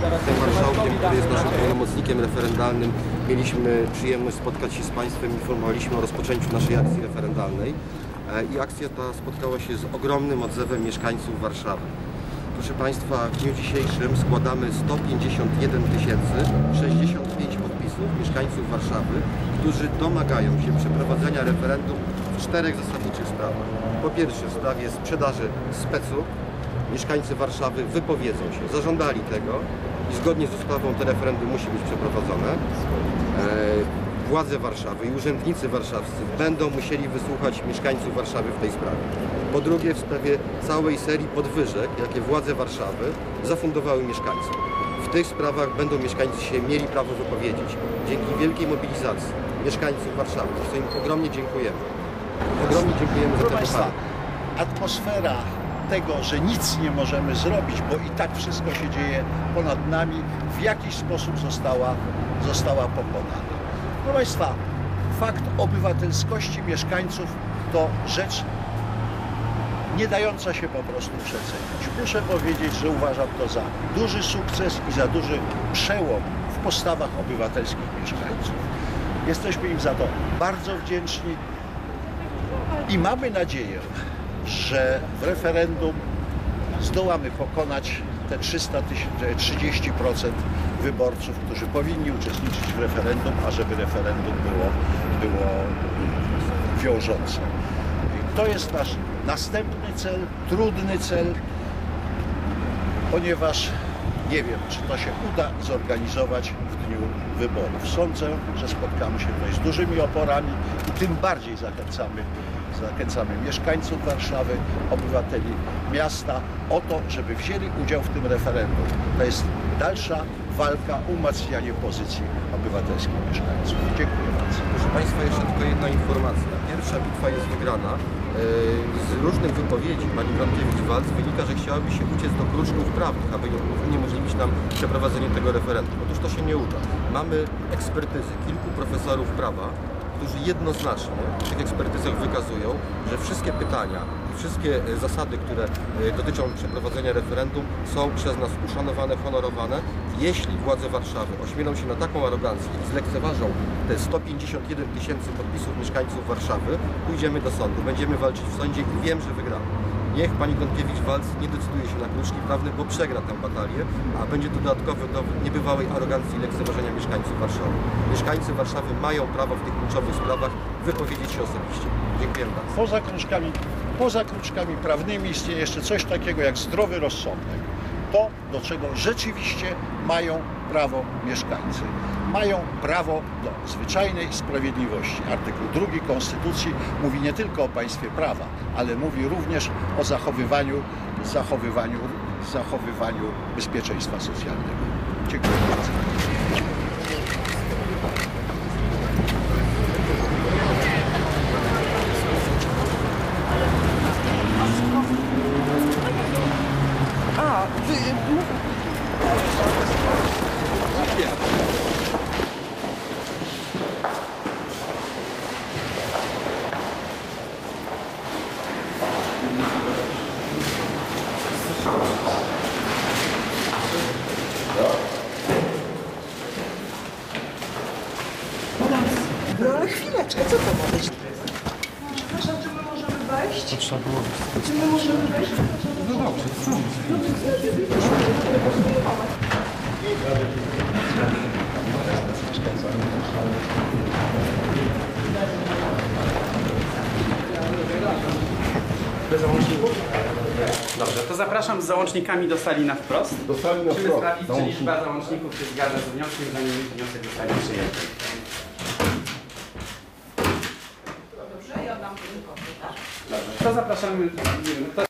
Teraz marszałkiem, który jest naszym pełnomocnikiem referendalnym, mieliśmy przyjemność spotkać się z Państwem, informowaliśmy o rozpoczęciu naszej akcji referendalnej E, i akcja ta spotkała się z ogromnym odzewem mieszkańców Warszawy. Proszę Państwa, w dniu dzisiejszym składamy 151 065 podpisów mieszkańców Warszawy, którzy domagają się przeprowadzenia referendum czterech zasadniczych sprawach. Po pierwsze w sprawie sprzedaży specu, mieszkańcy Warszawy wypowiedzą się, zażądali tego i zgodnie z ustawą to referendum musi być przeprowadzone. E, Władze Warszawy i urzędnicy warszawscy będą musieli wysłuchać mieszkańców Warszawy w tej sprawie. Po drugie w sprawie całej serii podwyżek, jakie władze Warszawy zafundowały mieszkańcom. W tych sprawach będą mieszkańcy się mieli prawo wypowiedzieć. Dzięki wielkiej mobilizacji mieszkańców Warszawy, za co im ogromnie dziękujemy. Ogromnie dziękujemy za Proszę tę Państwa, atmosfera tego, że nic nie możemy zrobić, bo i tak wszystko się dzieje ponad nami, w jakiś sposób została, została pokonana. Proszę Państwa, fakt obywatelskości mieszkańców to rzecz nie dająca się po prostu przecenić. Muszę powiedzieć, że uważam to za duży sukces i za duży przełom w postawach obywatelskich mieszkańców. Jesteśmy im za to bardzo wdzięczni i mamy nadzieję, że w referendum zdołamy pokonać te 300 tysięcy, 30% wyborców, którzy powinni uczestniczyć w referendum, a żeby referendum było, było wiążące. To jest nasz następny cel, trudny cel, ponieważ nie wiem, czy to się uda zorganizować w dniu wyborów. Sądzę, że spotkamy się tutaj z dużymi oporami i tym bardziej zachęcamy, zachęcamy mieszkańców Warszawy, obywateli miasta o to, żeby wzięli udział w tym referendum. To jest dalsza walka, umacnianie pozycji obywatelskich mieszkańców. Dziękuję bardzo. Proszę Państwa, jeszcze tylko jedna informacja. Pierwsza bitwa jest wygrana. Yy, Z różnych wypowiedzi pani Gronkiewicz-Walc wynika, że chciałaby się uciec do kruczków prawnych, aby uniemożliwić nam przeprowadzenie tego referendum. Otóż to się nie uda. Mamy ekspertyzy kilku profesorów prawa, którzy jednoznacznie w tych ekspertyzach wykazują, że wszystkie pytania i wszystkie e, zasady, które e, dotyczą przeprowadzenia referendum są przez nas uszanowane, honorowane. Jeśli władze Warszawy ośmielą się na taką arogancję i zlekceważą te 151 tysięcy podpisów mieszkańców Warszawy, pójdziemy do sądu, będziemy walczyć w sądzie i wiem, że wygramy. Niech pani Gątkiewicz-Walc nie decyduje się na kruczki prawne, bo przegra tę batalię, a będzie to dodatkowy dowód niebywałej arogancji i lekceważenia mieszkańców Warszawy. Mieszkańcy Warszawy mają prawo w tych kluczowych sprawach wypowiedzieć się osobiście. Dziękuję bardzo. Poza kruczkami, poza kruczkami prawnymi istnieje jeszcze coś takiego jak zdrowy rozsądek. To, do czego rzeczywiście mają prawo mieszkańcy. Mają prawo do zwyczajnej sprawiedliwości. Artykuł 2 Konstytucji mówi nie tylko o państwie prawa, ale mówi również o zachowywaniu, zachowywaniu, zachowywaniu bezpieczeństwa socjalnego. Dziękuję bardzo. A, wy... No ale chwileczkę, co to ma być? Przepraszam, czy my możemy wejść? To trzeba było Czy my możemy wejść? No dobrze, Bez załączników? Dobrze, to zapraszam z załącznikami do sali na wprost. Do sali na wprost. sprawdzić, czy liczba załączników się zgadza z wnioskiem, zanim wniosek zostanie przyjęty. Dobrze, ja dam tylko, tak? Dobrze, to zapraszamy, nie wiem, to